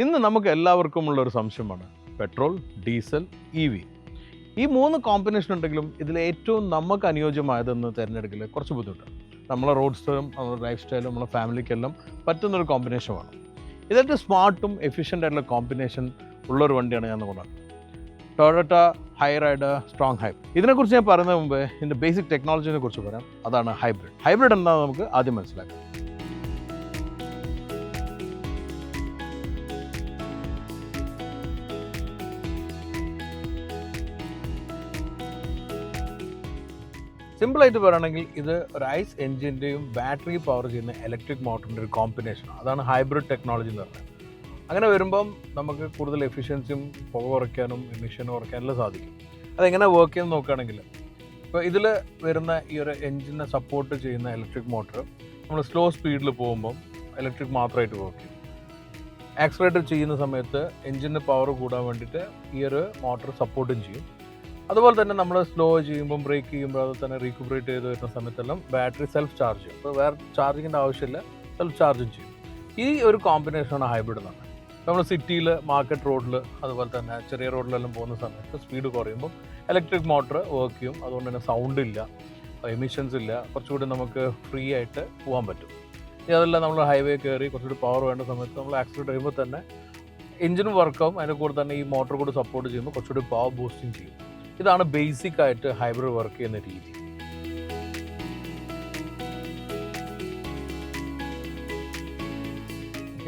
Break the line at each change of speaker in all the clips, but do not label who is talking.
ഇന്ന് നമുക്ക് എല്ലാവർക്കുമുള്ള ഒരു സംശയമാണ്. പെട്രോൾ ഡീസൽ ഇ വി ഈ മൂന്ന് കോമ്പിനേഷൻ ഉണ്ടെങ്കിലും ഇതിൽ ഏറ്റവും നമുക്ക് അനുയോജ്യമായതെന്ന് തിരഞ്ഞെടുക്കൽ കുറച്ച് ബുദ്ധിമുട്ടാണ് നമ്മളെ റോഡ് സ്റ്റൈലും നമ്മുടെ ലൈഫ് സ്റ്റൈലും നമ്മളെ ഫാമിലിക്കെല്ലാം പറ്റുന്നൊരു കോമ്പിനേഷൻ വേണം. സ്മാർട്ടും എഫിഷ്യന്റ് ആയിട്ടുള്ള കോമ്പിനേഷൻ ഉള്ളൊരു വണ്ടിയാണ് ഞാൻ കൊണ്ടുവന്നത്. ടൊയോട്ട ഹൈറൈഡ് സ്ട്രോങ് ഹൈബ് ഇതിനെക്കുറിച്ച് ഞാൻ പറയുന്നതിന് മുമ്പ് ഇതിന്റെ ബേസിക് ടെക്നോളജിനെ കുറിച്ച് പറയാം. അതാണ് ഹൈബ്രിഡ് ഹൈബ്രിഡ് എന്താണെന്ന് നമുക്ക് ആദ്യം മനസ്സിലാക്കാം. സിമ്പിളായിട്ട് പറയുകയാണെങ്കിൽ ഇത് ഒരു ഐസ് ബാറ്ററി പവർ ചെയ്യുന്ന ഇലക്ട്രിക് മോട്ടറിന്റെ ഒരു കോമ്പിനേഷൻ അതാണ് ഹൈബ്രിഡ് ടെക്നോളജി എന്ന് പറയുന്നത്. അങ്ങനെ വരുമ്പം നമുക്ക് കൂടുതൽ എഫിഷ്യൻസിയും പുക കുറയ്ക്കാനും എമിഷനും കുറയ്ക്കാനും എല്ലാം സാധിക്കും. അതെങ്ങനെ വർക്ക് ചെയ്യുന്നത് നോക്കുകയാണെങ്കിൽ ഇപ്പോൾ ഇതിൽ വരുന്ന ഈ ഒരു എൻജിനെ സപ്പോർട്ട് ചെയ്യുന്ന ഇലക്ട്രിക് മോട്ടർ നമ്മൾ സ്ലോ സ്പീഡിൽ പോകുമ്പം ഇലക്ട്രിക് മാത്രമായിട്ട് വർക്ക് ചെയ്യും. ആക്സിലേറ്റർ ചെയ്യുന്ന സമയത്ത് എൻജിന്റെ പവർ കൂടാൻ വേണ്ടിയിട്ട് ഈ ഒരു മോട്ടർ സപ്പോർട്ടും ചെയ്യും. അതുപോലെ തന്നെ നമ്മൾ സ്ലോ ചെയ്യുമ്പോൾ ബ്രേക്ക് ചെയ്യുമ്പോൾ അത് തന്നെ റീക്കുപ്പറേറ്റ് ചെയ്ത് വരുന്ന സമയത്തെല്ലാം ബാറ്ററി സെൽഫ് ചാർജ് ചെയ്യും. അപ്പോൾ വേറെ ചാർജിങ്ങിന്റെ ആവശ്യമില്ല സെൽഫ് ചാർജും ചെയ്യും. ഈ ഒരു കോമ്പിനേഷനാണ് ഹൈബ്രിഡ് എന്ന് പറഞ്ഞത് നമ്മൾ സിറ്റിയിൽ മാർക്കറ്റ് റോഡിൽ അതുപോലെ തന്നെ ചെറിയ റോഡിലെല്ലാം പോകുന്ന സമയത്ത് സ്പീഡ് കുറയുമ്പോൾ ഇലക്ട്രിക് മോട്ടർ വർക്ക് ചെയ്യും. അതുകൊണ്ട് തന്നെ സൗണ്ട് ഇല്ല എമിഷൻസ് ഇല്ല. കുറച്ചുകൂടി നമുക്ക് ഫ്രീ ആയിട്ട് പോകാൻ പറ്റും. ഇനി അതെല്ലാം നമ്മൾ ഹൈവേ കയറി കുറച്ചുകൂടി പവർ വേണ്ട സമയത്ത് നമ്മൾ ആക്സിഡന്റ് ചെയ്യുമ്പോൾ തന്നെ എഞ്ചിനും വർക്കാവും അതിന്റെ കൂടെ തന്നെ ഈ മോട്ടർ കൂടി സപ്പോർട്ട് ചെയ്യുമ്പോൾ കുറച്ചുകൂടി പവർ ബൂസ്റ്റിംഗ് ചെയ്യും. ഇതാണ് ബേസിക് ആയിട്ട് ഹൈബ്രിഡ് വർക്ക് ചെയ്യുന്ന രീതി.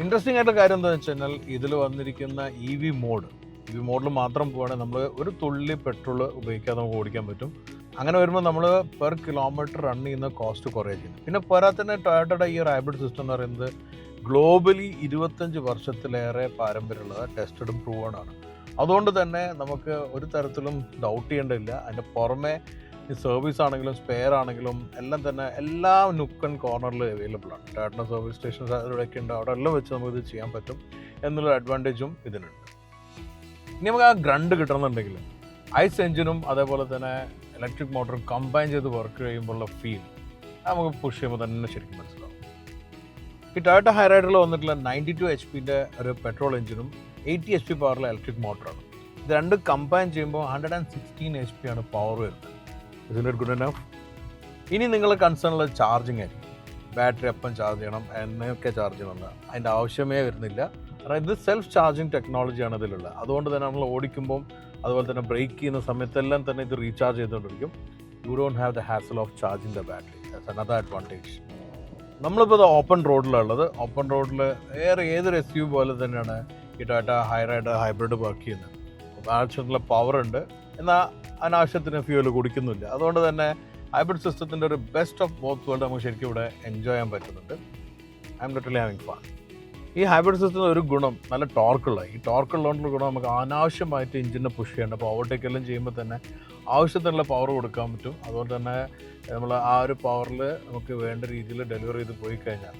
ഇൻട്രസ്റ്റിംഗ് ആയിട്ടുള്ള കാര്യം എന്താണെന്ന് വെച്ച് കഴിഞ്ഞാൽ ഇതിൽ വന്നിരിക്കുന്ന E V mode E V മോഡിൽ മാത്രം പോവുകയാണെങ്കിൽ നമ്മൾ ഒരു തുള്ളി പെട്രോൾ ഉപയോഗിക്കാതെ നമുക്ക് ഓടിക്കാൻ പറ്റും. അങ്ങനെ വരുമ്പോൾ നമ്മൾ പെർ കിലോമീറ്റർ റൺ ചെയ്യുന്ന കോസ്റ്റ് കുറയുക ചെയ്യും പിന്നെ പോരാത്തന്നെ ടൊയോട്ടയുടെ ഈ ഒരു ഹൈബ്രിഡ് സിസ്റ്റം എന്ന് പറയുന്നത് ഗ്ലോബലി ഇരുപത്തഞ്ച് വർഷത്തിലേറെ പാരമ്പര്യമുള്ളത് ടെസ്റ്റഡും പ്രൂവാണ് ആണ്. അതുകൊണ്ട് തന്നെ നമുക്ക് ഒരു തരത്തിലും ഡൗട്ട് ചെയ്യേണ്ടതില്ല. അതിന്റെ പുറമെ സർവീസ് ആണെങ്കിലും സ്പെയർ ആണെങ്കിലും എല്ലാം തന്നെ എല്ലാ നുക്കൻ കോർണറിലും അവൈലബിൾ ആണ്. ടാറ്റ സർവീസ് സ്റ്റേഷൻസ് അവിടെയൊക്കെ ഉണ്ട്. അവിടെ എല്ലാം വെച്ച് നമുക്ക് ഇത് ചെയ്യാൻ പറ്റും എന്നുള്ള അഡ്വാന്റേജും ഇതിനുണ്ട്. ഇനി നമുക്ക് ആ ഗ്രണ്ട് കിട്ടണമെന്നുണ്ടെങ്കിൽ ഐസ് എഞ്ചിനും അതേപോലെ തന്നെ ഇലക്ട്രിക് മോട്ടറും കമ്പൈൻ ചെയ്ത് വർക്ക് ചെയ്യുമ്പോഴുള്ള ഫീൽ നമുക്ക് പുഷ് ചെയ്യുമ്പോൾ തന്നെ ശരിക്കും മനസ്സിലാവും. ഈ ടൊയോട്ട ഹൈറൈഡറിൽ വന്നിട്ടുള്ള നയന്റി ടു എച്ച് പിന്റെ ഒരു പെട്രോൾ എഞ്ചിനും എയ്റ്റി എച്ച് പി പവറിലെ ഇലക്ട്രിക് മോട്ടറാണ് ഇത് രണ്ട് കമ്പൈൻ ചെയ്യുമ്പോൾ hundred and sixteen H P ആണ് പവർ വരുന്നത്. ഇതിന്റെ ഗുഡ് എനഫ് ഇനി നിങ്ങൾ കൺസേൺ ഉള്ള ചാർജിങ് ആയിരിക്കും. ബാറ്ററി എപ്പം ചാർജ് ചെയ്യണം എന്നൊക്കെ ചാർജ് ചെയ്യണമെന്ന് അതിന്റെ ആവശ്യമേ വരുന്നില്ല. കാരണം ഇത് സെൽഫ് ചാർജിങ് ടെക്നോളജിയാണ് ഇതിലുള്ളത്. അതുകൊണ്ട് തന്നെ നമ്മൾ ഓടിക്കുമ്പം അതുപോലെ തന്നെ ബ്രേക്ക് ചെയ്യുന്ന സമയത്തെല്ലാം തന്നെ ഇത് റീചാർജ് ചെയ്തുകൊണ്ടിരിക്കും. You don't have the hassle of charging the battery that's another advantage നമ്മളിപ്പോൾ ഇത് ഓപ്പൺ റോഡിലുള്ളത് ഓപ്പൺ റോഡിൽ വേറെ ഏതൊരു എസ് യു പോലെ തന്നെയാണ് ഈ ടാറ്റ ഹൈറൈഡ് ഹൈബ്രിഡ് വർക്ക് ചെയ്യുന്നത് ആവശ്യത്തിനുള്ള പവർ ഉണ്ട്. എന്നാൽ അനാവശ്യത്തിന് ഫ്യൂവൽ കുടിക്കുന്നില്ല. അതുകൊണ്ട് തന്നെ ഹൈബ്രിഡ് സിസ്റ്റത്തിന്റെ ഒരു ബെസ്റ്റ് ഓഫ് ബോത്ത് വേൾഡ് നമുക്ക് ശരിക്കും ഇവിടെ എൻജോയ് ചെയ്യാൻ പറ്റുന്നുണ്ട്. I'm literally having fun ഈ ഹൈബ്രിഡ് സിസ്റ്റത്തിന് ഒരു ഗുണം നല്ല ടോർക്കുള്ള ഈ ടോർക്കുള്ളതുകൊണ്ടുള്ള ഗുണം നമുക്ക് അനാവശ്യമായിട്ട് എഞ്ചിനെ പുഷ് ചെയ്യേണ്ട. അപ്പോൾ ഓവർടേക്കെല്ലാം ചെയ്യുമ്പോൾ തന്നെ ആവശ്യത്തിനുള്ള പവർ കൊടുക്കാൻ പറ്റും. അതുകൊണ്ട് തന്നെ നമ്മൾ ആ ഒരു പവറിൽ നമുക്ക് വേണ്ട രീതിയിൽ ഡെലിവറി ചെയ്ത് പോയി കഴിഞ്ഞാൽ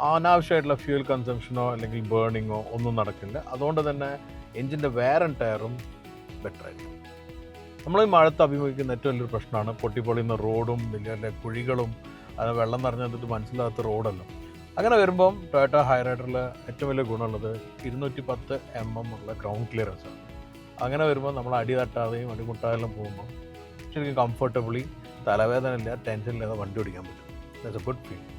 അനാവശ്യമായിട്ടുള്ള ഫ്യൂൽ കൺസംഷനോ അല്ലെങ്കിൽ ബേണിങ്ങോ ഒന്നും നടക്കില്ല. അതുകൊണ്ട് തന്നെ എഞ്ചിന്റെ ആൻഡ് ടയറും ബെറ്റർ ആയിരിക്കും. നമ്മൾ ഈ മഴത്ത് അഭിമുഖിക്കുന്ന ഏറ്റവും വലിയൊരു പ്രശ്നമാണ് പൊട്ടിപ്പൊളിയുന്ന റോഡും വലിയ വലിയ കുഴികളും അത് വെള്ളം നിറഞ്ഞിട്ട് മനസ്സിലാകാത്ത റോഡെല്ലാം അങ്ങനെ വരുമ്പം ടൊയോട്ട ഹൈറൈഡറിൽ ഏറ്റവും വലിയ ഗുണമുള്ളത് ഇരുന്നൂറ്റി പത്ത് എം എം ഉള്ള ഗ്രൗണ്ട് ക്ലിയറൻസ് ആണ്. അങ്ങനെ വരുമ്പോൾ നമ്മൾ അടി തട്ടാതെയും അടിമുട്ടാതെല്ലാം പോകുമ്പോൾ ശരിക്കും കംഫർട്ടബിളി തലവേദന ഇല്ല ടെൻഷൻ ഇല്ലാതെ വണ്ടി ഓടിക്കാൻ പറ്റും. ദാറ്റ്സ് എ ഗുഡ് ഫീൽ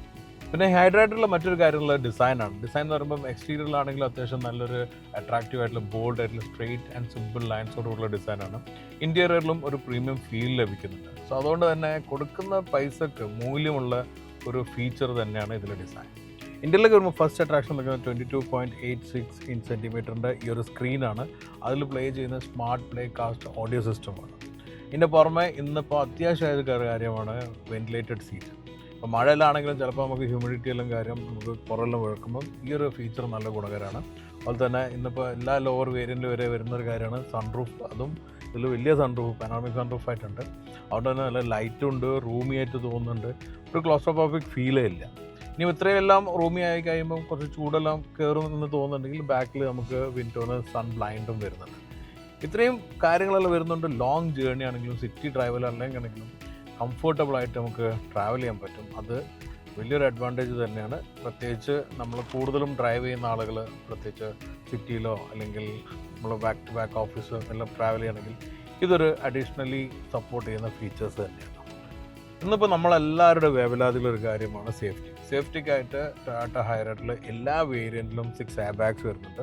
പിന്നെ ഹൈഡ്രൈഡറിലെ മറ്റൊരു കാര്യമുള്ള ഡിസൈനാണ്. ഡിസൈൻ എന്ന് പറയുമ്പോൾ എക്സ്റ്റീരിയറിലാണെങ്കിലും അത്യാവശ്യം നല്ലൊരു അട്രാക്റ്റീവ് ആയിട്ടുള്ള ബോൾഡ് ആയിട്ടുള്ള സ്ട്രെയിറ്റ് ആൻഡ് സിമ്പിൾ ലൈൻസോടുള്ള ഡിസൈനാണ്. ഇന്റീരിയറിലും ഒരു പ്രീമിയം ഫീൽ ലഭിക്കുന്നുണ്ട്. സോ അതുകൊണ്ട് തന്നെ കൊടുക്കുന്ന പൈസക്ക് മൂല്യമുള്ള ഒരു ഫീച്ചർ തന്നെയാണ് ഇതിലെ ഡിസൈൻ. ഇന്ത്യയിലേക്ക് വരുമ്പോൾ ഫസ്റ്റ് അട്രാക്ഷൻ നിൽക്കുന്നത് twenty two point eight six in സെന്റിമീറ്ററിന്റെ ഈ ഒരു സ്ക്രീനാണ് അതിൽ പ്ലേ ചെയ്യുന്ന സ്മാർട്ട് പ്ലേ കാസ്റ്റ് ഓഡിയോ സിസ്റ്റമാണ് ഇതിന്റെ പുറമെ ഇന്നിപ്പോൾ ഒരു കാര്യമാണ് വെന്റിലേറ്റഡ് സീറ്റ് ഇപ്പോൾ മഴയിലാണെങ്കിലും ചിലപ്പോൾ നമുക്ക് ഹ്യൂമിഡിറ്റി എല്ലാം കാര്യം നമുക്ക് പുറമെല്ലാം വഴക്കുമ്പം ഈ ഒരു ഫീച്ചർ നല്ല ഗുണകരമാണ്. അതുപോലെ തന്നെ ഇന്നിപ്പോൾ എല്ലാ ലോവർ വേരിയന്റ് വരെ വരുന്ന ഒരു കാര്യമാണ് സൺറൂഫ് അതും ഇതിൽ വലിയ സൺറൂഫ് പാനോമിക് സൺറൂഫ് ആയിട്ടുണ്ട്. അതുകൊണ്ട് തന്നെ നല്ല ലൈറ്റും ഉണ്ട് റൂമി ആയിട്ട് തോന്നുന്നുണ്ട്. ഒരു ക്ലോസ്ട്രോപോഫിക് ഫീലേ ഇല്ല. ഇനി ഇത്രയും എല്ലാം റൂമി ആയി കഴിയുമ്പോൾ കുറച്ച് ചൂടെല്ലാം കയറുമെന്ന് തോന്നുന്നുണ്ടെങ്കിൽ ബാക്കിൽ നമുക്ക് വിൻഡോന്ന് സൺ ബ്ലൈൻഡും വരുന്നുണ്ട്. ഇത്രയും കാര്യങ്ങളെല്ലാം വരുന്നുണ്ട്. ലോങ് ജേർണി ആണെങ്കിലും സിറ്റി കംഫർട്ടബിൾ ആയിട്ട് നമുക്ക് ട്രാവൽ ചെയ്യാൻ പറ്റും. അത് വലിയൊരു അഡ്വാന്റേജ് തന്നെയാണ്. പ്രത്യേകിച്ച് നമ്മൾ കൂടുതലും ഡ്രൈവ് ചെയ്യുന്ന ആളുകൾ പ്രത്യേകിച്ച് സിറ്റിയിലോ അല്ലെങ്കിൽ നമ്മൾ ബാക്ക് ടു ബാക്ക് ഓഫീസ് എല്ലാം ട്രാവൽ ചെയ്യണമെങ്കിൽ ഇതൊരു അഡീഷണലി സപ്പോർട്ട് ചെയ്യുന്ന ഫീച്ചേഴ്സ് തന്നെയാണ്. ഇന്നിപ്പോൾ നമ്മളെല്ലാവരുടെ വേവലാതിലൊരു കാര്യമാണ് സേഫ്റ്റി സേഫ്റ്റിക്കായിട്ട് ടാറ്റ ഹൈറൈഡിൽ എല്ലാ വേരിയന്റിലും സിക്സ് എയർ ബാഗ്സ് വരുന്നുണ്ട്.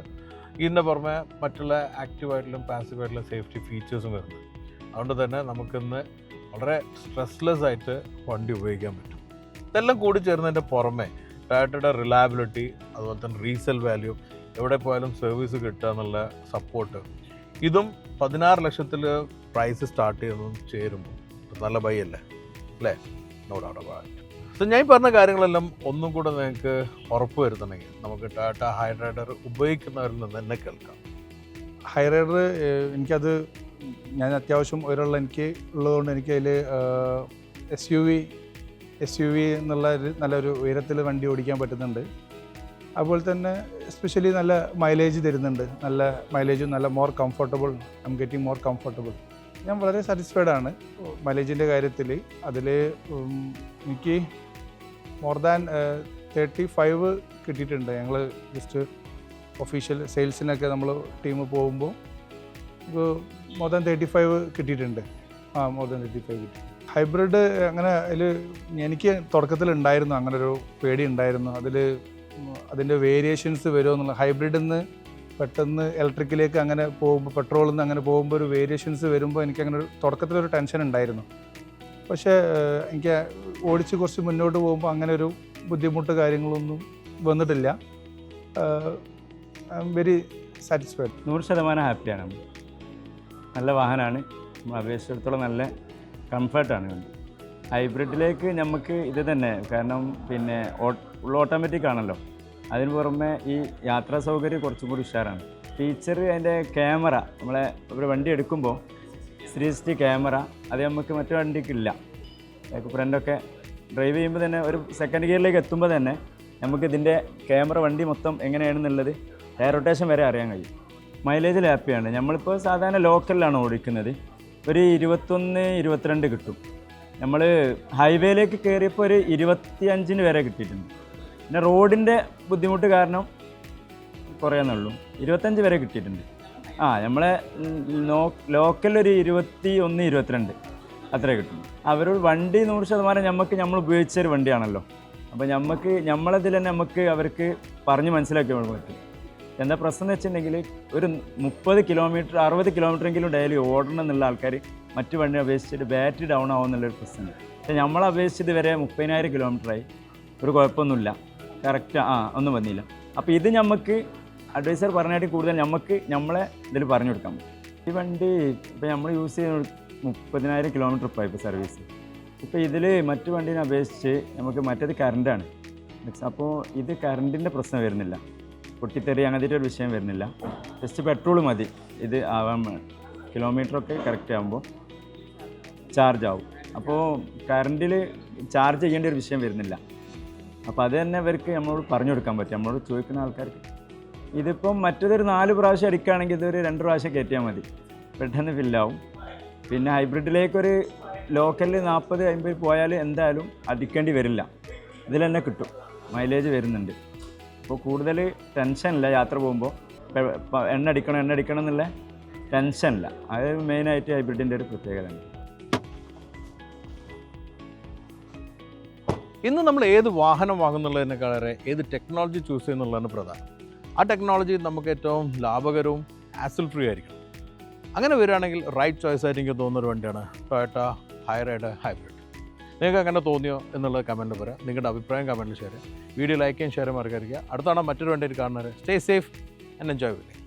ഇതിന്റെ പുറമെ മറ്റുള്ള ആക്റ്റീവായിട്ടുള്ള പാസീവായിട്ടുള്ള സേഫ്റ്റി ഫീച്ചേഴ്സും വരുന്നുണ്ട്. അതുകൊണ്ട് തന്നെ നമുക്കിന്ന് വളരെ സ്ട്രെസ്ലെസ് ആയിട്ട് വണ്ടി ഉപയോഗിക്കാൻ പറ്റും. ഇതെല്ലാം കൂടി ചേർന്നതിന്റെ പുറമെ ടാറ്റയുടെ റിലയബിലിറ്റി അതുപോലെ തന്നെ റീസെൽ വാല്യൂ എവിടെ പോയാലും സർവീസ് കിട്ടുക എന്നുള്ള സപ്പോർട്ട് ഇതും പതിനാറ് ലക്ഷത്തിൽ പ്രൈസ് സ്റ്റാർട്ട് ചെയ്യുന്നതും ചേരുമ്പോൾ നല്ല ബൈ അല്ലേ? അല്ലേ? നോ ഡൗട്ട് അബൌട്ട് ഞാൻ പറഞ്ഞ കാര്യങ്ങളെല്ലാം ഒന്നും കൂടെ നിങ്ങൾക്ക് ഉറപ്പ് വരുത്തണമെങ്കിൽ നമുക്ക് ടാറ്റ ഹൈഡ്രൈഡർ ഉപയോഗിക്കുന്നവരിൽ നിന്ന് തന്നെ കേൾക്കാം.
ഹൈറൈഡർ എനിക്കത് ഞാൻ അത്യാവശ്യം ഉയരമുള്ള എനിക്ക് ഉള്ളതുകൊണ്ട് എനിക്ക് അതിൽ S U V S U V എന്നുള്ള ഒരു നല്ലൊരു ഉയരത്തിൽ വണ്ടി ഓടിക്കാൻ പറ്റുന്നുണ്ട്. അതുപോലെ തന്നെ എസ്പെഷ്യലി നല്ല മൈലേജ് തരുന്നുണ്ട്. നല്ല മൈലേജും നല്ല more comfortable I'm getting more comfortable ഞാൻ വളരെ സാറ്റിസ്ഫൈഡ് ആണ് മൈലേജിന്റെ കാര്യത്തിൽ. അതിൽ എനിക്ക് മോർ ദാൻ തേർട്ടി ഫൈവ് കിട്ടിയിട്ടുണ്ട്. ഞങ്ങൾ ജസ്റ്റ് ഒഫീഷ്യൽ സെയിൽസിനൊക്കെ നമ്മൾ ടീം പോകുമ്പോൾ മോർ ദാൻ തേർട്ടി ഫൈവ് കിട്ടിയിട്ടുണ്ട്. ആ മോർ ദാൻ തേർട്ടി ഫൈവ് കിട്ടി. ഹൈബ്രിഡ് അങ്ങനെ അതിൽ എനിക്ക് തുടക്കത്തിൽ ഉണ്ടായിരുന്നു. അങ്ങനെ ഒരു പേടി ഉണ്ടായിരുന്നു. അതിൽ അതിന്റെ വേരിയേഷൻസ് വരുമോ എന്നുള്ള ഹൈബ്രിഡിൽ നിന്ന് പെട്ടെന്ന് ഇലക്ട്രിക്കിലേക്ക് അങ്ങനെ പോകുമ്പോൾ പെട്രോളിൽ നിന്ന് അങ്ങനെ പോകുമ്പോൾ ഒരു വേരിയേഷൻസ് വരുമ്പോൾ എനിക്ക് അങ്ങനെ ഒരു തുടക്കത്തിലൊരു ടെൻഷൻ ഉണ്ടായിരുന്നു. പക്ഷേ എനിക്ക് ഓടിച്ച് കുറച്ച് മുന്നോട്ട് പോകുമ്പോൾ അങ്ങനെ ഒരു ബുദ്ധിമുട്ട് കാര്യങ്ങളൊന്നും വന്നിട്ടില്ല. വെരി സാറ്റിസ്ഫൈഡ്
നൂറ് ശതമാനം ഹാപ്പിയാണ് നല്ല വാഹനമാണ്. അപേക്ഷിച്ചിടത്തോളം നല്ല കംഫർട്ടാണ് വണ്ടി ഹൈബ്രിഡിലേക്ക് നമുക്ക് ഇത് തന്നെ കാരണം പിന്നെ ഫുൾ ഓട്ടോമാറ്റിക് ആണല്ലോ. അതിന് പുറമെ ഈ യാത്രാ സൗകര്യം കുറച്ചും കൂടി ഉഷാറാണ്. ഫീച്ചർ അതിന്റെ ക്യാമറ നമ്മളെ ഒരു വണ്ടി എടുക്കുമ്പോൾ ത്രീ സിക്സ്റ്റി ക്യാമറ അത് നമുക്ക് മറ്റു വണ്ടിക്കില്ല. ഫ്രണ്ടൊക്കെ ഡ്രൈവ് ചെയ്യുമ്പോൾ തന്നെ ഒരു സെക്കൻഡ് ഗിയറിലേക്ക് എത്തുമ്പോൾ തന്നെ നമുക്ക് ഇതിന്റെ ക്യാമറ വണ്ടി മൊത്തം എങ്ങനെയാണെന്നുള്ളത് ഹെയർ റൊട്ടേഷൻ വരെ അറിയാൻ കഴിയും. മൈലേജിൽ ഹാപ്പിയാണ് നമ്മളിപ്പോൾ സാധാരണ ലോക്കലിലാണ് ഓടിക്കുന്നത്. ഒരു ഇരുപത്തൊന്ന് ഇരുപത്തിരണ്ട് കിട്ടും. നമ്മൾ ഹൈവേയിലേക്ക് കയറിയപ്പോൾ ഒരു ഇരുപത്തി അഞ്ചിന് വരെ കിട്ടിയിട്ടുണ്ട്. പിന്നെ റോഡിന്റെ ബുദ്ധിമുട്ട് കാരണം കുറയാന്നുള്ളൂ ഇരുപത്തഞ്ച് വരെ കിട്ടിയിട്ടുണ്ട്. ആ നമ്മളെ ലോക്കൽ ഒരു ഇരുപത്തി ഒന്ന് ഇരുപത്തിരണ്ട് അത്ര കിട്ടും. അവർ വണ്ടി നൂറ് ശതമാനം നമുക്ക് നമ്മൾ ഉപയോഗിച്ചൊരു വണ്ടിയാണല്ലോ. അപ്പോൾ നമുക്ക് നമ്മളതിൽ തന്നെ നമുക്ക് അവർക്ക് പറഞ്ഞ് മനസ്സിലാക്കി പറ്റും. എന്താ പ്രശ്നം എന്ന് വെച്ചിട്ടുണ്ടെങ്കിൽ ഒരു മുപ്പത് കിലോമീറ്റർ അറുപത് കിലോമീറ്ററെങ്കിലും ഡെയിലി ഓടണം എന്നുള്ള ആൾക്കാർ മറ്റു വണ്ടി അപേക്ഷിച്ചിട്ട് ബാറ്ററി ഡൗൺ ആവും എന്നുള്ളൊരു പ്രശ്നമുണ്ട്. പക്ഷേ നമ്മളെ അപേക്ഷിച്ചത് വരെ മുപ്പതിനായിരം കിലോമീറ്ററായി ഒരു കുഴപ്പമൊന്നുമില്ല. കറക്റ്റ് ആ ഒന്നും വന്നില്ല. അപ്പോൾ ഇത് നമുക്ക് അഡ്വൈസർ പറഞ്ഞായിട്ട് കൂടുതൽ നമുക്ക് നമ്മളെ ഇതിൽ പറഞ്ഞു കൊടുക്കാം ഈ വണ്ടി ഇപ്പോൾ നമ്മൾ യൂസ് ചെയ്യുന്ന മുപ്പതിനായിരം കിലോമീറ്റർ ഇപ്പോൾ ഇപ്പോൾ സർവീസ് ഇപ്പോൾ ഇതിൽ മറ്റു വണ്ടീനെ അപേക്ഷിച്ച് നമുക്ക് മറ്റേത് കറണ്ടാണ് അപ്പോൾ ഇത് കറണ്ടിന്റെ പ്രശ്നം വരുന്നില്ല. പൊട്ടിത്തെറി അങ്ങനത്തെ ഒരു വിഷയം വരുന്നില്ല. ജസ്റ്റ് പെട്രോൾ മതി. ഇത് ആവാൻ കിലോമീറ്ററൊക്കെ കറക്റ്റ് ആകുമ്പോൾ ചാർജ് ആവും. അപ്പോൾ കറണ്ടിൽ ചാർജ് ചെയ്യേണ്ട ഒരു വിഷയം വരുന്നില്ല. അപ്പോൾ അത് തന്നെ ഇവർക്ക് നമ്മളോട് പറഞ്ഞു കൊടുക്കാൻ പറ്റും. നമ്മളോട് ചോദിക്കുന്ന ആൾക്കാർക്ക്. ഇതിപ്പം മറ്റേതൊരു നാല് പ്രാവശ്യം അടിക്കുകയാണെങ്കിൽ ഇതൊരു രണ്ട് പ്രാവശ്യം കയറ്റിയാൽ മതി. പെട്ടെന്ന് ഫില്ലാവും പിന്നെ ഹൈബ്രിഡിലേക്കൊരു ലോക്കലിൽ നാൽപ്പത് അമ്പത് പോയാൽ എന്തായാലും അടിക്കേണ്ടി വരില്ല. ഇതിൽ തന്നെ കിട്ടും. മൈലേജ് വരുന്നുണ്ട്. അപ്പോൾ കൂടുതൽ ടെൻഷനില്ല യാത്ര പോകുമ്പോൾ എണ്ണ അടിക്കണം എണ്ണ അടിക്കണം എന്നുള്ള ടെൻഷനില്ല. അത് മെയിനായിട്ട് ഹൈബ്രിഡിന്റെ ഒരു പ്രത്യേകതയാണ്
ഇന്ന് നമ്മൾ ഏത് വാഹനം വാങ്ങുന്നുള്ളതിനേക്കാളേറെ ഏത് ടെക്നോളജി ചൂസ് ചെയ്യുന്നുള്ളതാണ് പ്രധാനം. ആ ടെക്നോളജി നമുക്ക് ഏറ്റവും ലാഭകരവും ആസിൽ ഫ്രീ ആയിരിക്കും അങ്ങനെ വരികയാണെങ്കിൽ റൈറ്റ് ചോയ്സ് ആയിട്ട് എനിക്ക് തോന്നുന്ന ഒരു വണ്ടിയാണ് ടൊയറ്റ ഹൈറൈഡ് ഹൈബ്രിഡ് നിങ്ങൾക്ക് അങ്ങനെ തോന്നിയോ എന്നുള്ളത് കമന്റ് പറയാം. നിങ്ങളുടെ അഭിപ്രായം കമന്റിൽ ഷെയർ ചെയ്യാം. വീഡിയോ ലൈക്ക് ചെയ്യാൻ ഷെയർ മറക്കരുത്. അടുത്താണ് മറ്റൊരു വണ്ടിയിൽ കാണുന്നത് സ്റ്റേ സേഫ് ആൻഡ് എൻജോയ് വില്ലേ